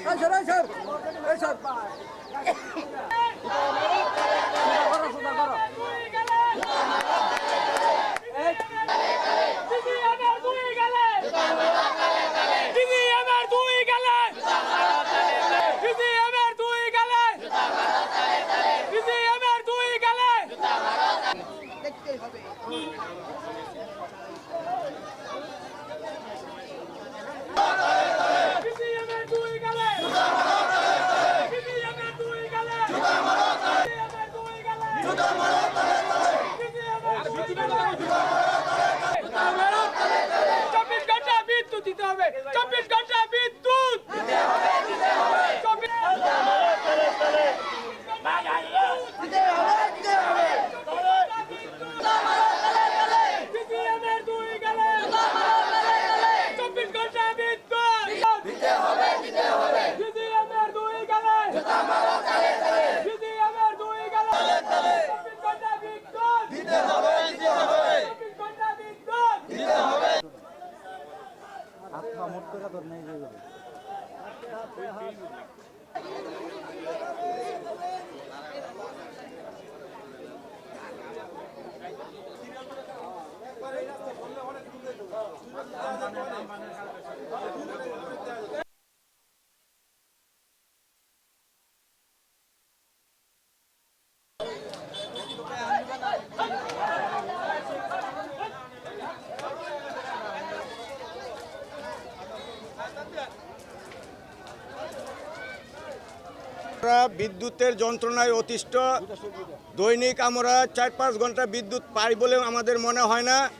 Eşer eşer. Eşer. Bizi yemer duyu gelen. গেলে চব্বিশ মোট করে ধর নেই। আমরা বিদ্যুতের যন্ত্রণায় অতিষ্ঠ। দৈনিক আমরা চার পাঁচ ঘণ্টা বিদ্যুৎ পাই বলে আমাদের মনে হয় না।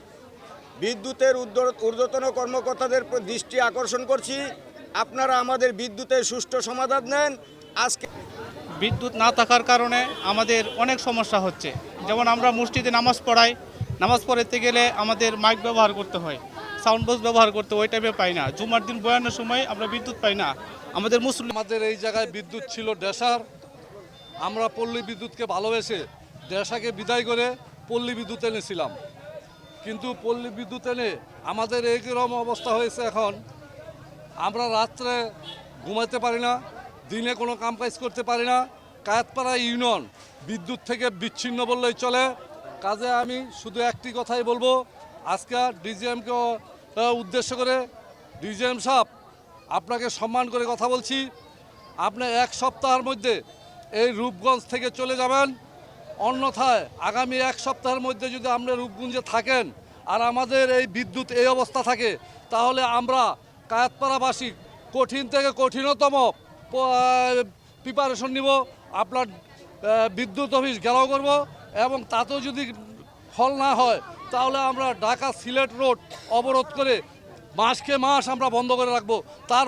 বিদ্যুতের ঊর্ধ্ব- ঊর্ধ্বতন কর্মকর্তাদের দৃষ্টি আকর্ষণ করছি। আপনারা আমাদের বিদ্যুতের সুষ্ঠু সমাধান নেন। আজকে বিদ্যুৎ না থাকার কারণে আমাদের অনেক সমস্যা হচ্ছে। যেমন আমরা মসজিদে নামাজ পড়াই। নামাজ পড়াতে গেলে আমাদের মাইক ব্যবহার করতে হয়। সাউন্ড বক্স ব্যবহার করতে ওই টাইমে পাই না। জুমার দিন বয়ানোর সময় আমরা বিদ্যুৎ পাই না। আমাদের মুসলিম আমাদের এই জায়গায় বিদ্যুৎ ছিল ডেসার আমরা পল্লী বিদ্যুৎকে ভালোবেসে ডেসাকে বিদায় করে পল্লী বিদ্যুৎ এনেছিলাম। কিন্তু পল্লী বিদ্যুৎ এনে আমাদের এইরকম অবস্থা হয়েছে এখন। আমরা রাত্রে ঘুমাতে পারি না, দিনে কোনো কাম কাজ করতে পারি না। কায়াতপাড়া ইউনিয়ন বিদ্যুৎ থেকে বিচ্ছিন্ন বললেই চলে। কাজে আমি শুধু একটি কথাই বলব আজকে ডিজিএমকে উদ্দেশ্য করে ডিজিএম সাহেব আপনাকে সম্মান করে কথা বলছি। আপনি এক সপ্তাহের মধ্যে এই রূপগঞ্জ থেকে চলে যাবেন। অন্যথায় আগামী এক সপ্তাহের মধ্যে যদি আপনি রূপগঞ্জে থাকেন আর আমাদের এই বিদ্যুৎ এই অবস্থা থাকে, তাহলে আমরা কায়াতপাড়াবাসী কঠিন থেকে কঠিনতম প্রিপারেশন নিব। আপনার বিদ্যুৎ অফিস ঘেরাও করব এবং তাতেও যদি ফল না হয় তাহলে আমরা ঢাকা সিলেট রোড অবরোধ করে মাসকে মাস আমরা বন্ধ করে রাখব। তার